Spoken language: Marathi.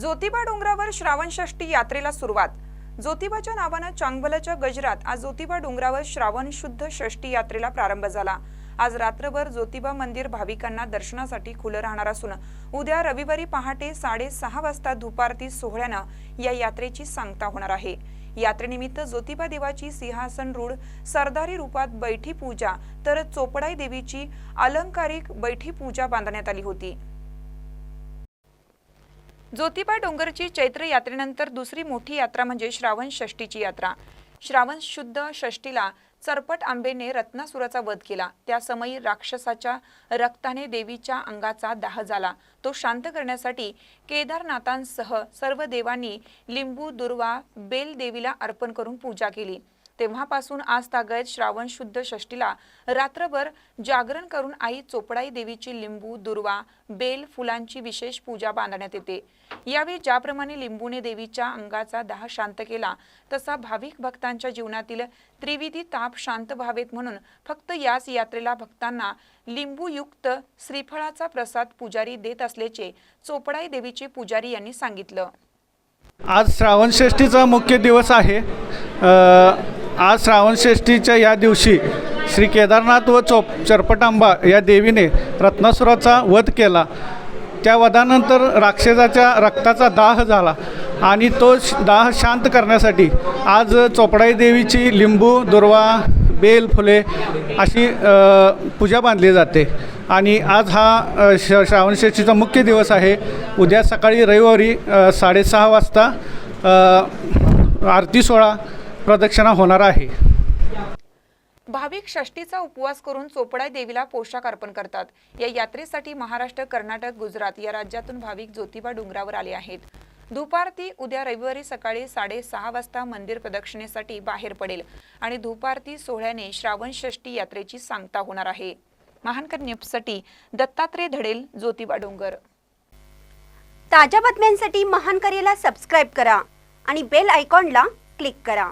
ज्योतिबा डोंगरावर श्रावणषष्ठी यात्रेला सुरुवात. ज्योतिबाच्या नावानं चांगबलाच्या गजरात आज ज्योतिबा डोंगरावर श्रावण शुद्ध षष्ठी यात्रेला प्रारंभ झाला. आज रात्रभर ज्योतिबा मंदिर भाविकांना दर्शनासाठी खुलं राहणार असून उद्या रविवारी पहाटे साडेसहा वाजता दुपारती सोहळ्यानं या यात्रेची सांगता होणार आहे. यात्रेनिमित्त ज्योतिबा देवाची सिंहासन रूढ सरदारी रूपात बैठी पूजा तर चोपडाई देवीची अलंकारिक बैठी पूजा बांधण्यात आली होती. ज्योतिबा डोंगरची चैत्र यात्रेनंतर दुसरी मोठी यात्रा म्हणजे श्रावण षष्टीची यात्रा. श्रावण शुद्ध षष्टीला चरपट आंबेने रत्नासुराचा वध केला. त्या समयी राक्षसाच्या रक्ताने देवीच्या अंगाचा दाह झाला. तो शांत करण्यासाठी केदारनाथांसह सर्व देवांनी लिंबू दुर्वा बेल देवीला अर्पण करून पूजा केली. तेव्हापासून आज तागत श्रावण शुद्ध षष्टीला रात्रभर जागरण करून आई चोपडाई देवीची लिंबू दुर्वा बेल फुलांची विशेष पूजा बांधण्यात येते. यावेळी ज्याप्रमाणे लिंबूने देवीच्या अंगाचा दाह शांत केला तसा भाविक भक्तांच्या जीवनातील त्रिविधी ताप शांत व्हावेत म्हणून फक्त याच यात्रेला भक्तांना लिंबूयुक्त श्रीफळाचा प्रसाद पुजारी देत असल्याचे चोपडाई देवीचे पुजारी यांनी सांगितलं. आज श्रावणषष्ठीचा मुख्य दिवस आहे. आज श्रावणषष्ठीच्या या दिवशी श्री केदारनाथ व चोप चरपटांबा या देवीने रत्नासुराचा वध केला. त्या वधानंतर राक्षसाच्या रक्ताचा दाह झाला आणि तो दाह शांत करण्यासाठी आज चोपडाई देवीची लिंबू दुर्वा बेल फुले अशी पूजा बांधली जाते. आणि आज हा श श्रावणषष्ठीचा मुख्य दिवस आहे. उद्या सकाळी रविवारी साडेसहा वाजता आरती सोहळा प्रदक्षिणा होणार आहे. भाविक षष्टीचा उपवास करून चोपडाई देवीला पोशाख अर्पण करतात. या यात्रेसाठी महाराष्ट्र कर्नाटक गुजरात या राज्यातून भाविक ज्योतिबा डोंगरावर आले आहेत. धुपारती उद्या रविवारी सकाळी साडेसहा वाजता मंदिर प्रदक्षिणेसाठी बाहेर पडेल आणि धुपारती सोहळ्याने श्रावण षष्टी यात्रेची सांगता होणार आहे. महानकर न्यूजसाठी दत्तात्रय धडेल ज्योतिबा डोंगर. ताज्या बातम्यांसाठी महान करेला सबस्क्राईब करा आणि बेल आयकॉनला क्लिक करा.